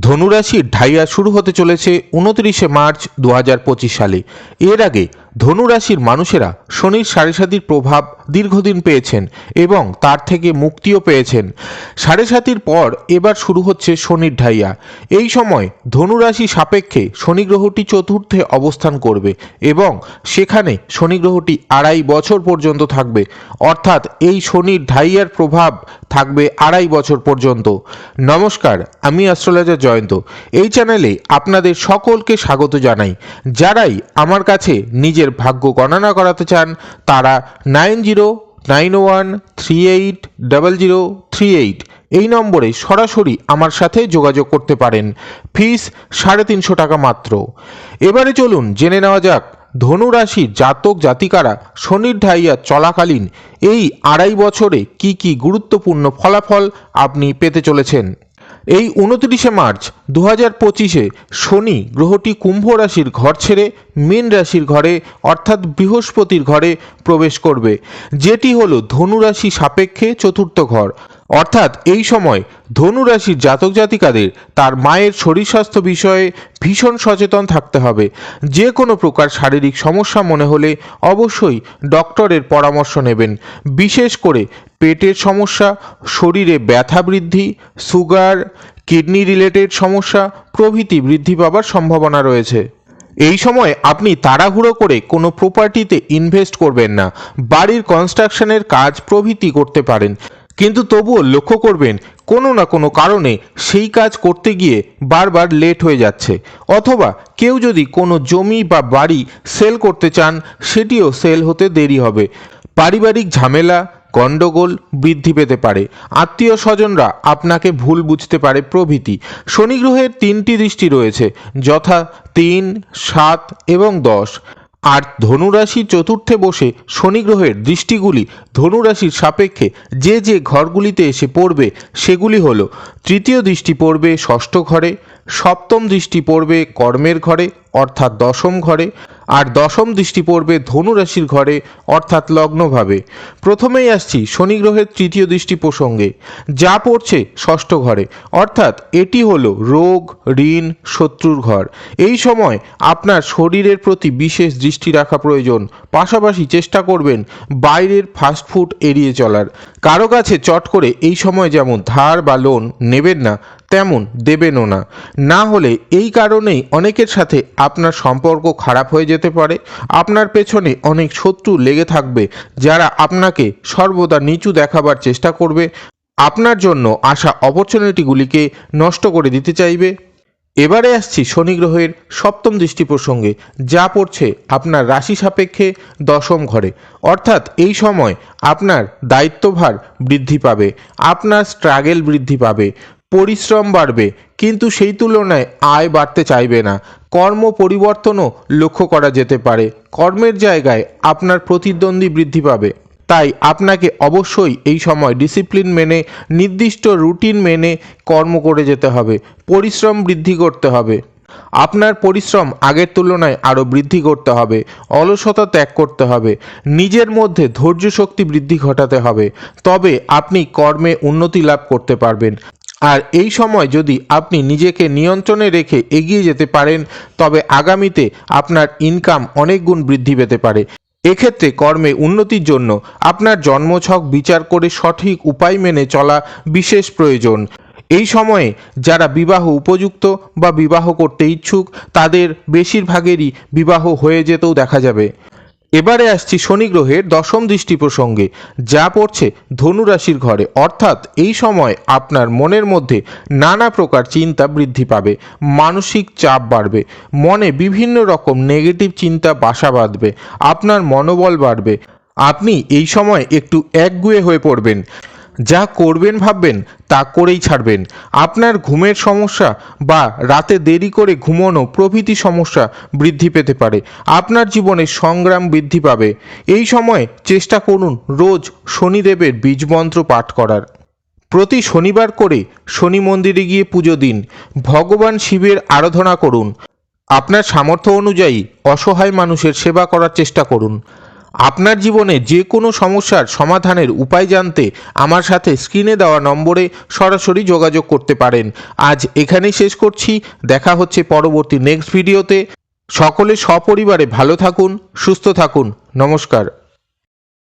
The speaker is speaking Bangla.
ধনুরাশির ঢাইয়া শুরু হতে চলেছে উনত্রিশে মার্চ দু হাজার পঁচিশ সালে। এর আগে ধনুরাশির মানুষেরা শনির সাড়ে সাতির প্রভাব দীর্ঘদিন পেয়েছেন এবং তার থেকে মুক্তিও পেয়েছেন। সাড়ে সাতির পর এবার শুরু হচ্ছে শনির ঢাইয়া। এই সময় ধনুরাশি সাপেক্ষে শনি গ্রহটি চতুর্থে অবস্থান করবে এবং সেখানে শনি গ্রহটি আড়াই বছর পর্যন্ত থাকবে। অর্থাৎ এই শনির ঢাইয়ার প্রভাব থাকবে আড়াই বছর পর্যন্ত। নমস্কার, আমি অ্যাস্ট্রোলজার জয়ন্ত। এই চ্যানেলে আপনাদের সকলকে স্বাগত জানাই। যারাই আমার কাছে নিজের ভাগ্য গণনা করাতে চান, তারা nine zero nine one three eight double zero three eight. এই নম্বরে সরাসরি আমার সাথে যোগাযোগ করতে পারেন। ফিস সাড়ে তিনশো টাকা মাত্র। এবারে চলুন, জেনে নেওয়া যাক ধনু রাশির জাতক জাতিকারা শনির ঢাইয়া চলাকালীন এই আড়াই বছরে কি কি গুরুত্বপূর্ণ ফলাফল আপনি পেতে চলেছেন? এই উনত্রিশে মার্চ দু হাজার পঁচিশে শনি গ্রহটি কুম্ভ রাশির ঘর ছেড়ে মীন রাশির ঘরে, অর্থাৎ বৃহস্পতির ঘরে প্রবেশ করবে। যেটি হলো ধনুরাশি সাপেক্ষে চতুর্থ ঘর। অর্থাৎ এই সময় ধনু রাশির জাতক জাতিকাদের তার মায়ের শরীর স্বাস্থ্য বিষয়ে ভীষণ সচেতন থাকতে হবে। যে কোনো প্রকার শারীরিক সমস্যা মনে হলে অবশ্যই ডক্টরের পরামর্শ নেবেন। বিশেষ করে পেটের সমস্যা, শরীরে ব্যথা বৃদ্ধি, সুগার, কিডনি রিলেটেড সমস্যা, প্রভৃতি বৃদ্ধি পাবার সম্ভাবনা রয়েছে। এই সময় আপনি তাড়াহুড়ো করে কোনো প্রপার্টিতে ইনভেস্ট করবেন না। বাড়ির কনস্ট্রাকশনের কাজ প্রভৃতি করতে পারেন। কিন্তু তবুও লক্ষ্য করবেন, কোনো না কোনো কারণে সেই কাজ করতে গিয়ে বারবার লেট হয়ে যাচ্ছে। অথবা কেউ যদি কোনো জমি বা বাড়ি সেল করতে চান, সেটিও সেল হতে দেরি হবে। পারিবারিক ঝামেলা, গণ্ডগোল বৃদ্ধি পেতে পারে। আত্মীয় স্বজনরা আপনাকে ভুল বুঝতে পারে প্রভৃতি। শনি গ্রহের তিনটি দৃষ্টি রয়েছে, যথা তিন, সাত এবং দশ। আর ধনুরাশি চতুর্থে বসে শনি গ্রহের দৃষ্টিগুলি ধনুরাশির সাপেক্ষে যে যে ঘরগুলিতে এসে পড়বে সেগুলি হল তৃতীয় দৃষ্টি পড়বে ষষ্ঠ ঘরে, সপ্তম দৃষ্টি পড়বে কর্মের ঘরে, অর্থাৎ দশম ঘরে আর দশম দৃষ্টি পড়বে ধনু রাশির ঘরে, অর্থাৎ লগ্নভাবে। প্রথমেই আসছি শনি গ্রহের তৃতীয় দৃষ্টি প্রসঙ্গে। যা পড়ছে ষষ্ঠ ঘরে, অর্থাৎ এটি হলো রোগ, ঋণ, শত্রুর ঘর। এই সময় আপনার শরীরের প্রতি বিশেষ দৃষ্টি রাখা প্রয়োজন। পাশাপাশি চেষ্টা করবেন বাইরের ফাস্টফুড এড়িয়ে চলার। কারও কাছে চট করে এই সময় যেমন ধার বা লোন নেবেন না তেমন দেবেনও না। না হলে এই কারণেই অনেকের সাথে আপনার সম্পর্ক খারাপ হয়ে যেতে পারে। আপনার পেছনে অনেক শত্রু লেগে থাকবে, যারা আপনাকে সর্বদা নিচু দেখাবার চেষ্টা করবে। আপনার জন্য আসা অপরচুনিটিগুলিকে নষ্ট করে দিতে চাইবে। এবারে আসছি শনি গ্রহের সপ্তম দৃষ্টি প্রসঙ্গে, যা পড়ছে আপনার রাশি সাপেক্ষে দশম ঘরে। অর্থাৎ এই সময় আপনার দায়িত্বভার বৃদ্ধি পাবে, আপনার স্ট্রাগেল বৃদ্ধি পাবে। পরিশ্রম বাড়বে, কিন্তু সেই তুলনায় আয় বাড়তে চাইবে না। কর্ম পরিবর্তনও লক্ষ্য করা যেতে পারে। কর্মের জায়গায় আপনার প্রতিদ্বন্দ্বী বৃদ্ধি পাবে। তাই আপনাকে অবশ্যই এই সময় ডিসিপ্লিন মেনে, নির্দিষ্ট রুটিন মেনে কর্ম করে যেতে হবে। পরিশ্রম বৃদ্ধি করতে হবে। আপনার পরিশ্রম আগের তুলনায় আরও বৃদ্ধি করতে হবে। অলসতা ত্যাগ করতে হবে। নিজের মধ্যে ধৈর্য শক্তি বৃদ্ধি ঘটাতে হবে। তবে আপনি কর্মে উন্নতি লাভ করতে পারবেন। আর এই সময় যদি আপনি নিজেকে নিয়ন্ত্রণে রেখে এগিয়ে যেতে পারেন, তবে আগামীতে আপনার ইনকাম অনেক গুণ বৃদ্ধি পেতে পারে। এক্ষেত্রে কর্মে উন্নতির জন্য আপনার জন্মছক বিচার করে সঠিক উপায় মেনে চলা বিশেষ প্রয়োজন। এই সময়ে যারা বিবাহ উপযুক্ত বা বিবাহ করতে ইচ্ছুক, তাদের বেশিরভাগেরই বিবাহ হয়ে যেতেও দেখা যাবে। এবারে আসছি শনি গ্রহের দশম দৃষ্টি প্রসঙ্গে। যা পড়ছে ধনুরাশির ঘরে। অর্থাৎ এই সময় আপনার মনের মধ্যে নানা প্রকার চিন্তা বৃদ্ধি পাবে। মানসিক চাপ বাড়বে। মনে বিভিন্ন রকম নেগেটিভ চিন্তা বাসা বাঁধবে। আপনার মনোবল বাড়বে। আপনি এই সময় একটু একগুয়ে হয়ে পড়বেন। যা করবেন ভাববেন, তা করেই ছাড়বেন। আপনার ঘুমের সমস্যা বা রাতে দেরি করে ঘুমোনো প্রভৃতি সমস্যা বৃদ্ধি পেতে পারে। আপনার জীবনে সংগ্রাম বৃদ্ধি পাবে। এই সময় চেষ্টা করুন রোজ শনিদেবের বীজমন্ত্র পাঠ করার। প্রতি শনিবার করে শনি মন্দিরে গিয়ে পুজো দিন। ভগবান শিবের আরাধনা করুন। আপনার সামর্থ্য অনুযায়ী অসহায় মানুষের সেবা করার চেষ্টা করুন। আপনার জীবনে যে কোনো সমস্যার সমাধানের উপায় জানতে আমার সাথে স্ক্রিনে দেওয়া নম্বরে সরাসরি যোগাযোগ করতে পারেন। আজ এখানেই শেষ করছি। দেখা হচ্ছে পরবর্তী নেক্সট ভিডিওতে সকলে সপরিবারে ভালো থাকুন, সুস্থ থাকুন। নমস্কার।